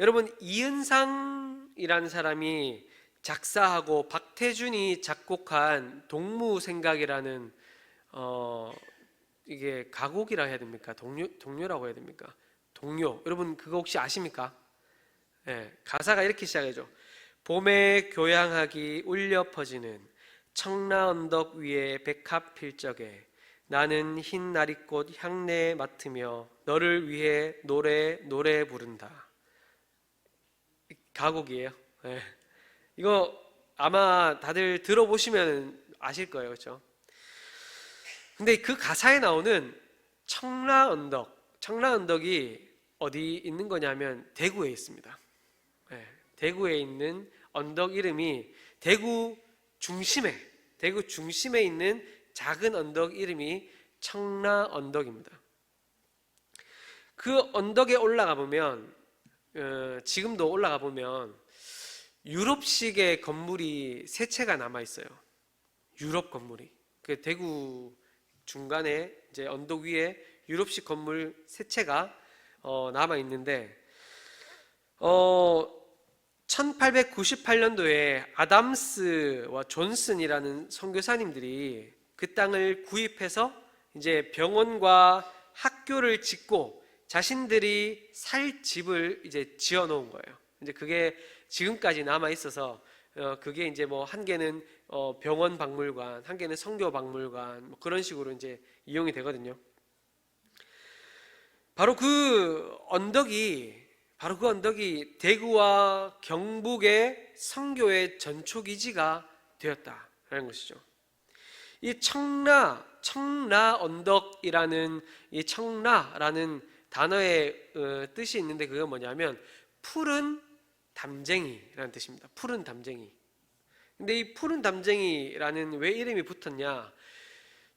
여러분 이은상이라는 사람이 작사하고 박태준이 작곡한 동무 생각이라는 어 이게 가곡이라 해야 됩니까? 동료 동료라고 해야 됩니까? 동료. 여러분 그거 혹시 아십니까? 예, 가사가 이렇게 시작해죠. 봄에 교양하기 울려 퍼지는 청라 언덕 위에 백합 필적에 나는 흰 나리꽃 향내 맡으며 너를 위해 노래 노래 부른다. 가곡이에요. 예. 이거 아마 다들 들어보시면 아실 거예요, 그렇죠? 근데 그 가사에 나오는 청라 언덕, 청라 언덕이 어디 있는 거냐면 대구에 있습니다. 예, 대구에 있는 언덕 이름이 대구 중심에, 대구 중심에 있는 작은 언덕 이름이 청라 언덕입니다. 그 언덕에 올라가 보면 어, 지금도 올라가 보면 유럽식의 건물이 세 채가 남아 있어요. 유럽 건물이. 그 대구 중간에 이제 언덕 위에 유럽식 건물 세 채가 어, 남아 있는데 어 1898년도에 아담스와 존슨이라는 선교사님들이 그 땅을 구입해서 이제 병원과 학교를 짓고 자신들이 살 집을 이제 지어 놓은 거예요. 이제 그게 지금까지 남아 있어서 어, 그게 이제 뭐 한 개는 어, 병원 박물관, 한 개는 성교 박물관 뭐 그런 식으로 이제 이용이 되거든요. 바로 그 언덕이 바로 그 언덕이 대구와 경북의 성교의 전초 기지가 되었다라는 것이죠. 이 청라 청라 언덕이라는 이 청라라는 단어의 어, 뜻이 있는데 그게 뭐냐면 푸른 담쟁이라는 뜻입니다. 푸른 담쟁이. 근데 이 푸른 담쟁이라는 왜 이름이 붙었냐?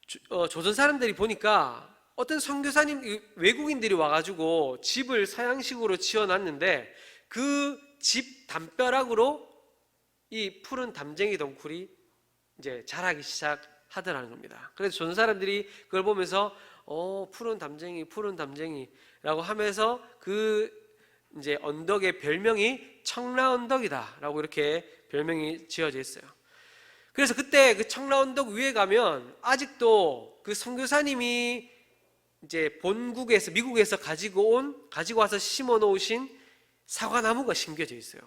조, 어, 조선 사람들이 보니까 어떤 선교사님 이 외국인들이 와가지고 집을 서양식으로 지어놨는데 그 집 담벼락으로 이 푸른 담쟁이 덩굴이 이제 자라기 시작하더라는 겁니다. 그래서 조선 사람들이 그걸 보면서 어 푸른 담쟁이 푸른 담쟁이 라고 하면서 그 이제 언덕의 별명이 청라 언덕이다라고 이렇게 별명이 지어져 있어요. 그래서 그때 그 청라 언덕 위에 가면 아직도 그 선교사님이 이제 본국에서 미국에서 가지고 온 가지고 와서 심어 놓으신 사과나무가 심겨져 있어요.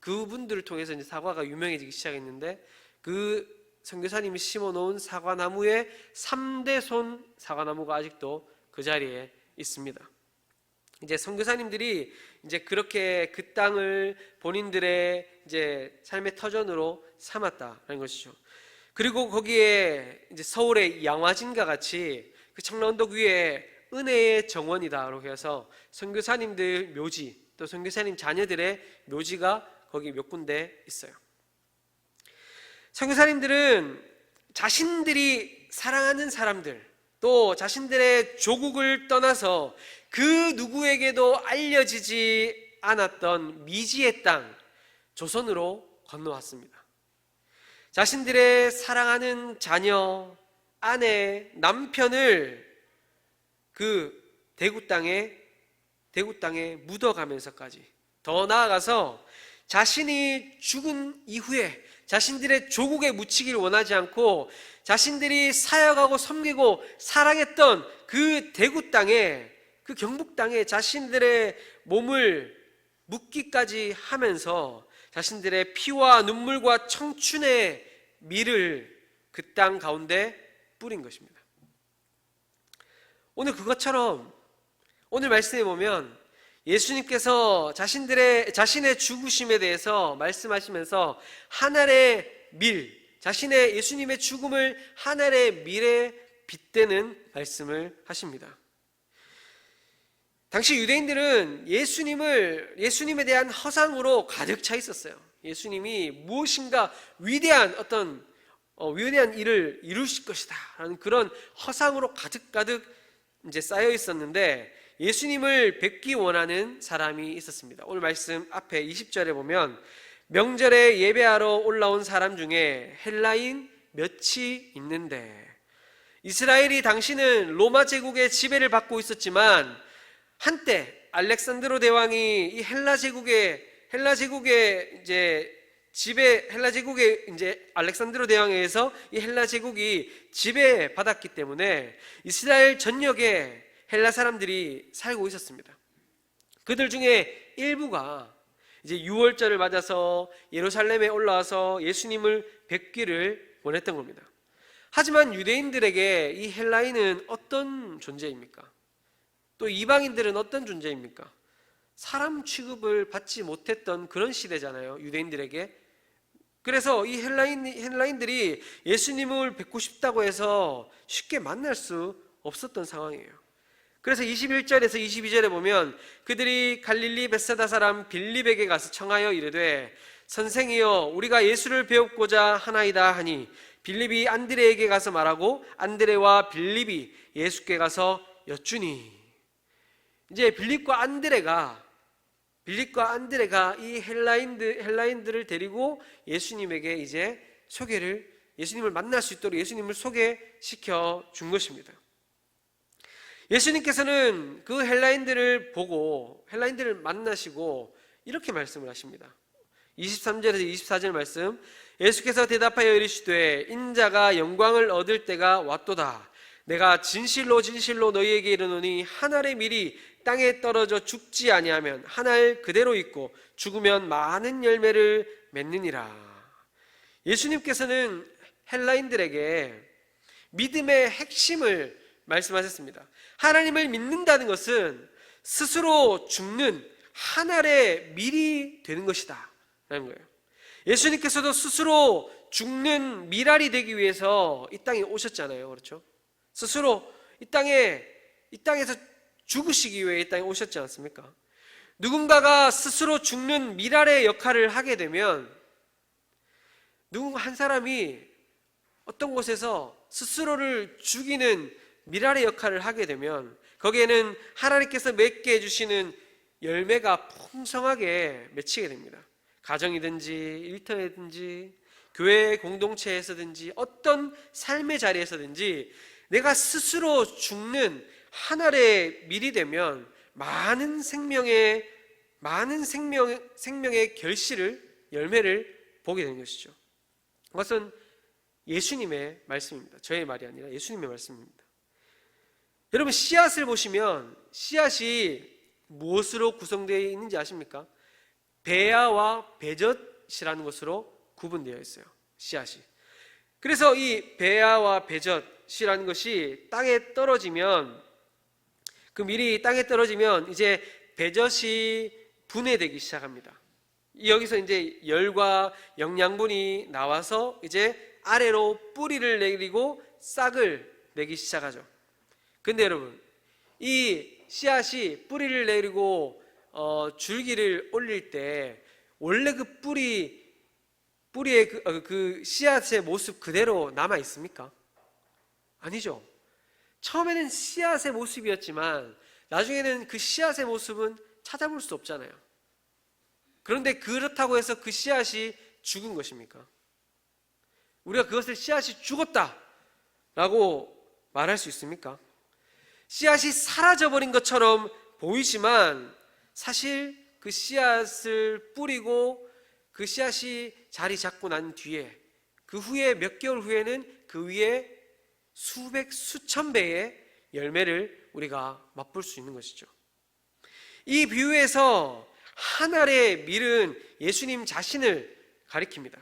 그분들을 통해서 이제 사과가 유명해지기 시작했는데 그 선교사님이 심어 놓은 사과나무의 3대 손 사과나무가 아직도 그 자리에 있습니다. 이제 선교사님들이 이제 그렇게 그 땅을 본인들의 이제 삶의 터전으로 삼았다라는 것이죠. 그리고 거기에 이제 서울의 양화진과 같이 그 청라언덕 위에 은혜의 정원이다라고 해서 선교사님들 묘지 또 선교사님 자녀들의 묘지가 거기 몇 군데 있어요. 선교사님들은 자신들이 사랑하는 사람들 또 자신들의 조국을 떠나서 그 누구에게도 알려지지 않았던 미지의 땅 조선으로 건너왔습니다. 자신들의 사랑하는 자녀, 아내, 남편을 그 대구 땅에 대구 땅에 묻어가면서까지 더 나아가서 자신이 죽은 이후에 자신들의 조국에 묻히기를 원하지 않고 자신들이 사역하고 섬기고 사랑했던 그 대구 땅에 그 경북 땅에 자신들의 몸을 묻기까지 하면서 자신들의 피와 눈물과 청춘의 미를 그 땅 가운데 뿌린 것입니다. 오늘 그것처럼 오늘 말씀에 보면 예수님께서 자신들의 자신의 죽으심에 대해서 말씀하시면서 하늘의 밀, 자신의 예수님의 죽음을 하늘의 밀에 빗대는 말씀을 하십니다. 당시 유대인들은 예수님을 예수님에 대한 허상으로 가득 차 있었어요. 예수님이 무엇인가 위대한 어떤 어, 위대한 일을 이루실 것이다라는 그런 허상으로 가득 가득 이제 쌓여 있었는데 예수님을 뵙기 원하는 사람이 있었습니다. 오늘 말씀 앞에 20절에 보면 명절에 예배하러 올라온 사람 중에 헬라인 몇이 있는데 이스라엘이 당시는 로마 제국의 지배를 받고 있었지만 한때 알렉산드로 대왕이 이 헬라 제국의 헬라 제국의 이제 지배 헬라 제국의 이제 알렉산드로 대왕에 의해서 이 헬라 제국이 지배 받았기 때문에 이스라엘 전역에 헬라 사람들이 살고 있었습니다. 그들 중에 일부가 이제 6월절을 맞아서 예루살렘에 올라와서 예수님을 뵙기를 원했던 겁니다. 하지만 유대인들에게 이 헬라인은 어떤 존재입니까? 또 이방인들은 어떤 존재입니까? 사람 취급을 받지 못했던 그런 시대잖아요. 유대인들에게. 그래서 이 헬라인, 헬라인들이 예수님을 뵙고 싶다고 해서 쉽게 만날 수 없었던 상황이에요. 그래서 21절에서 22절에 보면 그들이 갈릴리 베사다 사람 빌립에게 가서 청하여 이르되 선생이여 우리가 예수를 배웠고자 하나이다 하니 빌립이 안드레에게 가서 말하고 안드레와 빌립이 예수께 가서 여쭈니 이제 빌립과 안드레가 빌립과 안드레가 이 헬라인들 헬라인들을 데리고 예수님에게 이제 소개를 예수님을 만날 수 있도록 예수님을 소개시켜 준 것입니다. 예수님께서는 그 헬라인들을 보고 헬라인들을 만나시고 이렇게 말씀을 하십니다. 23절에서 24절 말씀. 예수께서 대답하여 이르시되 인자가 영광을 얻을 때가 왔도다. 내가 진실로 진실로 너희에게 이르노니 한 알의 밀이 땅에 떨어져 죽지 아니하면 한 알 그대로 있고 죽으면 많은 열매를 맺느니라. 예수님께서는 헬라인들에게 믿음의 핵심을 말씀하셨습니다. 하나님을 믿는다는 것은 스스로 죽는 한 알의 밀이 되는 것이다. 라는 거예요. 예수님께서도 스스로 죽는 밀알이 되기 위해서 이 땅에 오셨잖아요. 그렇죠? 스스로 이 땅에, 이 땅에서 죽으시기 위해 이 땅에 오셨지 않습니까? 누군가가 스스로 죽는 밀알의 역할을 하게 되면 누군가 한 사람이 어떤 곳에서 스스로를 죽이는 미랄의 역할을 하게 되면 거기에는 하나님께서 맺게 해주시는 열매가 풍성하게 맺히게 됩니다. 가정이든지 일터에든지 교회 공동체에서든지 어떤 삶의 자리에서든지 내가 스스로 죽는 하나의 밀이 되면 많은 생명의 많은 생명 생명의 결실을 열매를 보게 되는 것이죠. 그것은 예수님의 말씀입니다. 저의 말이 아니라 예수님의 말씀입니다. 여러분 씨앗을 보시면 씨앗이 무엇으로 구성되어 있는지 아십니까? 배야와 배젖이라는 것으로 구분되어 있어요. 씨앗이. 그래서 이 배야와 배젖이라는 것이 땅에 떨어지면 그 밀이 땅에 떨어지면 이제 배젖이 분해되기 시작합니다. 여기서 이제 열과 영양분이 나와서 이제 아래로 뿌리를 내리고 싹을 내기 시작하죠. 근데 여러분, 이 씨앗이 뿌리를 내리고 어, 줄기를 올릴 때 원래 그 뿌리 뿌리의 그, 어, 그 씨앗의 모습 그대로 남아 있습니까? 아니죠. 처음에는 씨앗의 모습이었지만 나중에는 그 씨앗의 모습은 찾아볼 수 없잖아요. 그런데 그렇다고 해서 그 씨앗이 죽은 것입니까? 우리가 그것을 씨앗이 죽었다 라고 말할 수 있습니까? 씨앗이 사라져버린 것처럼 보이지만 사실 그 씨앗을 뿌리고 그 씨앗이 자리 잡고 난 뒤에 그 후에 몇 개월 후에는 그 위에 수백 수천 배의 열매를 우리가 맛볼 수 있는 것이죠. 이 비유에서 한 알의 밀은 예수님 자신을 가리킵니다.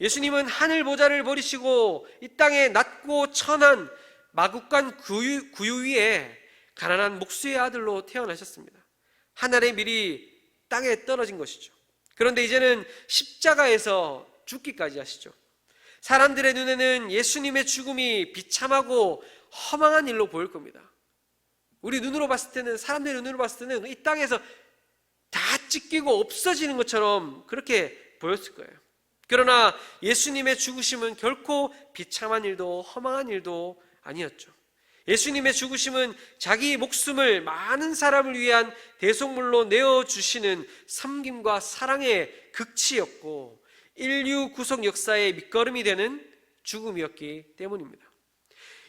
예수님은 하늘 보좌를 버리시고 이 땅에 낮고 천한 마국간 구유, 구유 위에 가난한 목수의 아들로 태어나셨습니다. 하늘의 밀이 땅에 떨어진 것이죠. 그런데 이제는 십자가에서 죽기까지 하시죠. 사람들의 눈에는 예수님의 죽음이 비참하고 허망한 일로 보일 겁니다. 우리 눈으로 봤을 때는 사람들의 눈으로 봤을 때는 이 땅에서 다 찢기고 없어지는 것처럼 그렇게 보였을 거예요. 그러나 예수님의 죽으심은 결코 비참한 일도 허망한 일도 아니었죠. 예수님의 죽으심은 자기 목숨을 많은 사람을 위한 대속물로 내어 주시는 섬김과 사랑의 극치였고 인류 구속 역사의 밑거름이 되는 죽음이었기 때문입니다.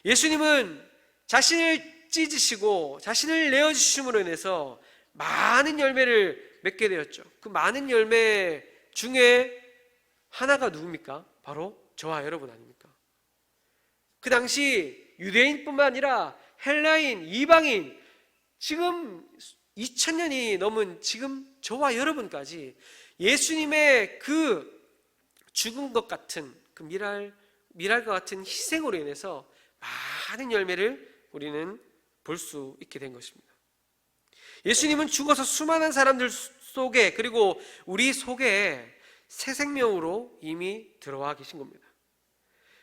예수님은 자신을 찢으시고 자신을 내어 주심으로 인해서 많은 열매를 맺게 되었죠. 그 많은 열매 중에 하나가 누굽니까? 바로 저와 여러분 아닙니까? 그 당시 유대인뿐만 아니라 헬라인, 이방인 지금 2000년이 넘은 지금 저와 여러분까지 예수님의 그 죽은 것 같은 그 미랄 미랄과 같은 희생으로 인해서 많은 열매를 우리는 볼 수 있게 된 것입니다. 예수님은 죽어서 수많은 사람들 속에 그리고 우리 속에 새 생명으로 이미 들어와 계신 겁니다.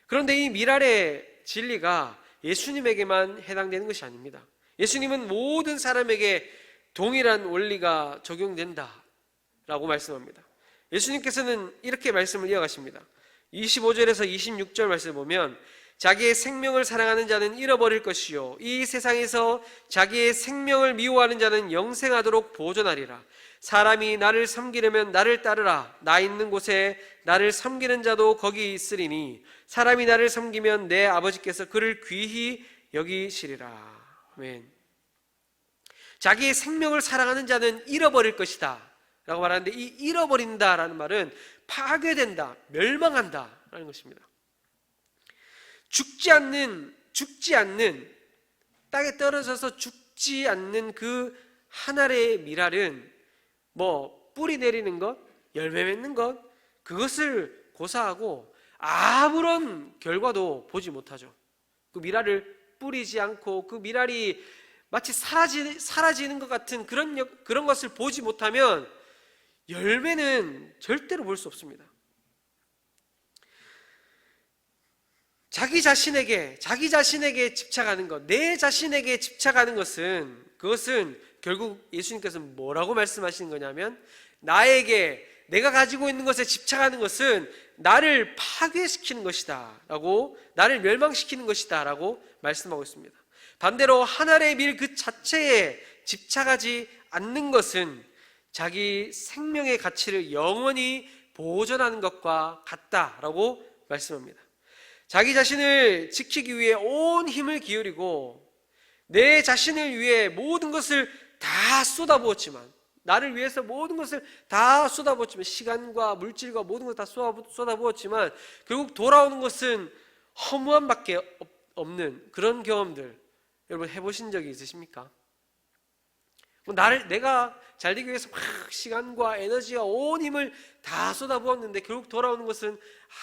그런데 이 미랄의 진리가 예수님에게만 해당되는 것이 아닙니다. 예수님은 모든 사람에게 동일한 원리가 적용된다 라고 말씀합니다. 예수님께서는 이렇게 말씀을 이어가십니다. 25절에서 26절 말씀을 보면 자기의 생명을 사랑하는 자는 잃어버릴 것이요 이 세상에서 자기의 생명을 미워하는 자는 영생하도록 보존하리라 사람이 나를 섬기려면 나를 따르라 나 있는 곳에 나를 섬기는 자도 거기 있으리니 사람이 나를 섬기면 내 아버지께서 그를 귀히 여기시리라. 아멘. 자기의 생명을 사랑하는 자는 잃어버릴 것이다. 라고 말하는데 이 잃어버린다 라는 말은 파괴된다, 멸망한다 라는 것입니다. 죽지 않는, 죽지 않는, 땅에 떨어져서 죽지 않는 그 하늘의 미랄은 뭐 뿌리 내리는 것, 열매 맺는 것, 그것을 고사하고 아무런 결과도 보지 못하죠. 그 미랄을 뿌리지 않고 그 미랄이 마치 사라지, 사라지는 것 같은 그런, 역- 그런 것을 보지 못하면 열매는 절대로 볼 수 없습니다. 자기 자신에게 자기 자신에게 집착하는 것, 내 자신에게 집착하는 것은 그것은 결국 예수님께서는 뭐라고 말씀하시는 거냐면 나에게 내가 가지고 있는 것에 집착하는 것은 나를 파괴시키는 것이다라고 나를 멸망시키는 것이다라고 말씀하고 있습니다. 반대로 하늘의 밀 그 자체에 집착하지 않는 것은 자기 생명의 가치를 영원히 보존하는 것과 같다라고 말씀합니다. 자기 자신을 지키기 위해 온 힘을 기울이고 내 자신을 위해 모든 것을 다 쏟아부었지만 나를 위해서 모든 것을 다 쏟아부었지만 시간과 물질과 모든 걸다 쏟아부었지만 결국 돌아오는 것은 허무함밖에 없- 없는 그런 경험들 여러분 해보신 적이 있으십니까? 뭐 나를 내가 잘 되기 위해서 막 시간과 에너지와 온 힘을 다 쏟아부었는데 결국 돌아오는 것은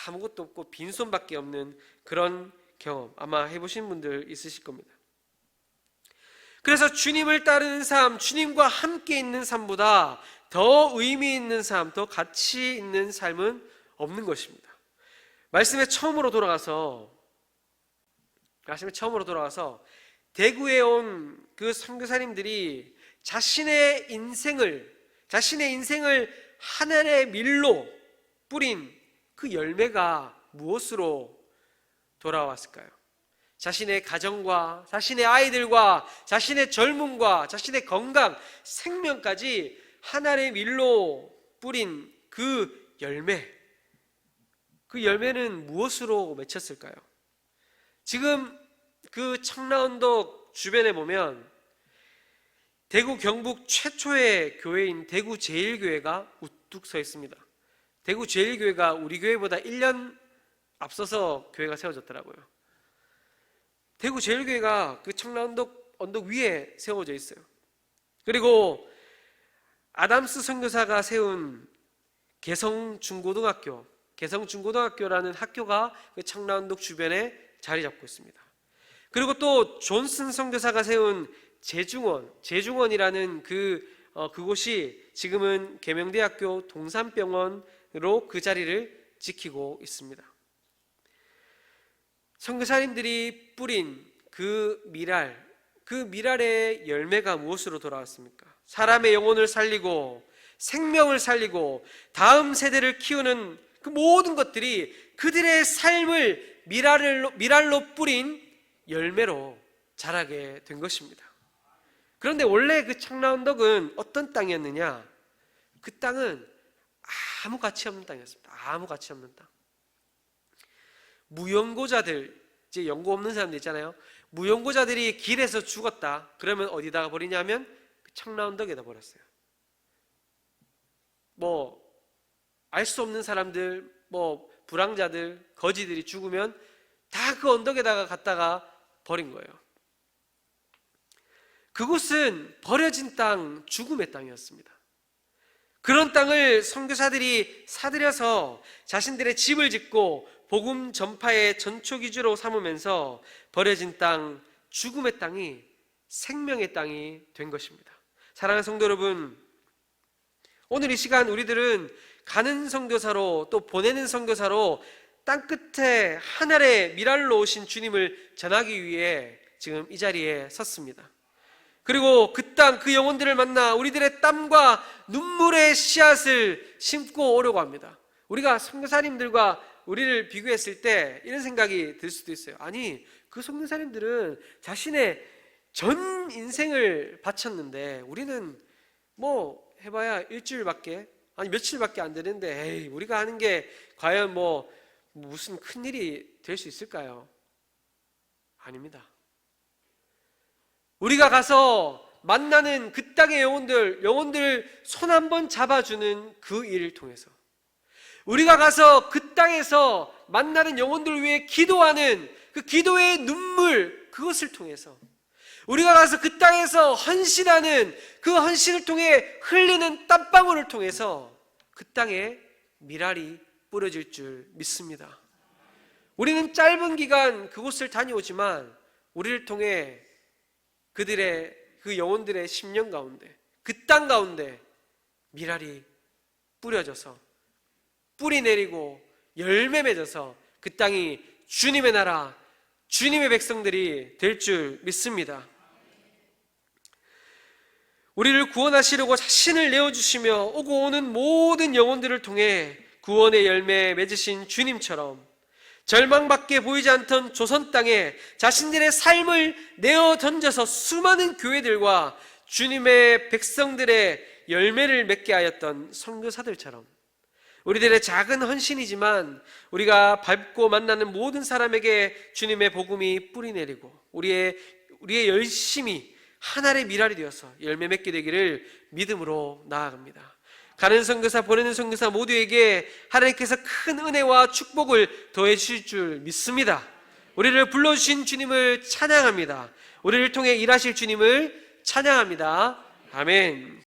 아무것도 없고 빈손밖에 없는 그런 경험 아마 해보신 분들 있으실 겁니다. 그래서 주님을 따르는 삶, 주님과 함께 있는 삶보다 더 의미 있는 삶, 더 가치 있는 삶은 없는 것입니다. 말씀에 처음으로 돌아가서 말씀에 처음으로 돌아가서 대구에 온 그 선교사님들이 자신의 인생을 자신의 인생을 하늘의 밀로 뿌린 그 열매가 무엇으로 돌아왔을까요? 자신의 가정과 자신의 아이들과 자신의 젊음과 자신의 건강, 생명까지 하늘의 밀로 뿌린 그 열매. 그 열매는 무엇으로 맺혔을까요? 지금 그 청라언덕 주변에 보면 대구 경북 최초의 교회인 대구 제일교회가 우뚝 서 있습니다. 대구 제일교회가 우리 교회보다 1년 앞서서 교회가 세워졌더라고요. 대구 제일교회가 그 청라언덕 언덕 위에 세워져 있어요. 그리고 아담스 선교사가 세운 개성 중고등학교, 개성 중고등학교라는 학교가 그 청라언덕 주변에 자리 잡고 있습니다. 그리고 또 존슨 선교사가 세운 제중원, 제중원이라는 그 어, 그곳이 지금은 계명대학교 동산병원으로 그 자리를 지키고 있습니다. 선교사님들이 뿌린 그 미랄, 그 미랄의 열매가 무엇으로 돌아왔습니까? 사람의 영혼을 살리고 생명을 살리고 다음 세대를 키우는 그 모든 것들이 그들의 삶을 미랄로, 미랄로 뿌린 열매로 자라게 된 것입니다. 그런데 원래 그 청라언덕은 어떤 땅이었느냐? 그 땅은 아무 가치 없는 땅이었습니다. 아무 가치 없는 땅. 무연고자들, 이제 연고 없는 사람들 있잖아요. 무용고자들이 길에서 죽었다. 그러면 어디다가 버리냐면 그 청라 언덕에다 버렸어요. 뭐 알 수 없는 사람들, 뭐 불황자들, 거지들이 죽으면 다 그 언덕에다가 갖다가 버린 거예요. 그곳은 버려진 땅, 죽음의 땅이었습니다. 그런 땅을 선교사들이 사들여서 자신들의 집을 짓고 복음 전파의 전초 기주로 삼으면서 버려진 땅, 죽음의 땅이 생명의 땅이 된 것입니다. 사랑하는 성도 여러분, 오늘 이 시간 우리들은 가는 선교사로 또 보내는 선교사로 땅 끝에 하늘의 미랄로 오신 주님을 전하기 위해 지금 이 자리에 섰습니다. 그리고 그 땅, 그 영혼들을 만나 우리들의 땀과 눈물의 씨앗을 심고 오려고 합니다. 우리가 선교사님들과 우리를 비교했을 때 이런 생각이 들 수도 있어요. 아니, 그 선교사님들은 자신의 전 인생을 바쳤는데 우리는 뭐 해봐야 일주일밖에 아니 며칠밖에 안 되는데 에이 우리가 하는 게 과연 뭐 무슨 큰 일이 될 수 있을까요? 아닙니다. 우리가 가서 만나는 그 땅의 영혼들, 영혼들 손한 번 잡아주는 그 일을 통해서 우리가 가서 그 땅에서 만나는 영혼들을 위해 기도하는 그 기도의 눈물 그것을 통해서 우리가 가서 그 땅에서 헌신하는 그 헌신을 통해 흘리는 땀방울을 통해서 그 땅에 미랄이 뿌려질 줄 믿습니다. 우리는 짧은 기간 그곳을 다녀오지만 우리를 통해 그들의 그 영혼들의 10년 가운데 그 땅 가운데 미랄이 뿌려져서 뿌리 내리고 열매 맺어서 그 땅이 주님의 나라, 주님의 백성들이 될 줄 믿습니다. 우리를 구원하시려고 자신을 내어주시며 오고 오는 모든 영혼들을 통해 구원의 열매 맺으신 주님처럼 절망밖에 보이지 않던 조선 땅에 자신들의 삶을 내어 던져서 수많은 교회들과 주님의 백성들의 열매를 맺게 하였던 선교사들처럼 우리들의 작은 헌신이지만 우리가 밟고 만나는 모든 사람에게 주님의 복음이 뿌리 내리고 우리의 우리의 열심이 하나의 미랄이 되어서 열매 맺게 되기를 믿음으로 나아갑니다. 가는 선교사 보내는 선교사 모두에게 하나님께서 큰 은혜와 축복을 더해 주실 줄 믿습니다. 우리를 불러 주신 주님을 찬양합니다. 우리를 통해 일하실 주님을 찬양합니다. 아멘.